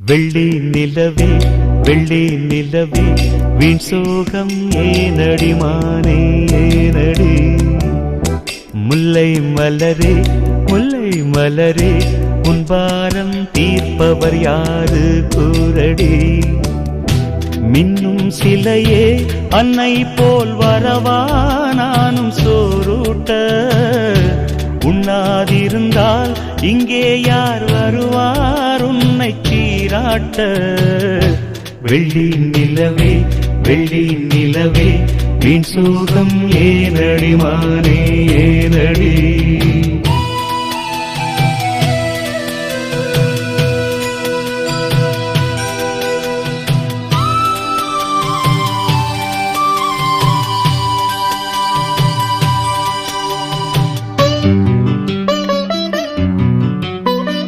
வெள்ளி நிலவே வெள்ளி நிலவே வீண் சோகம் ஏனடி மானே ஏனடி? முல்லை மலரே முல்லை மலரே உன்பாரம் தீர்ப்பவர் யாரு கூரடி மின்னும் சிலையே அன்னை போல் வரவா நானும் உண்ணாதிருந்தால் இங்கே யார் வருவார்? உன்னை சீராட்ட. வெள்ளி நிலவே வெள்ளி நிலவே வீண் சோகம் ஏனடி மானே ஏனடி?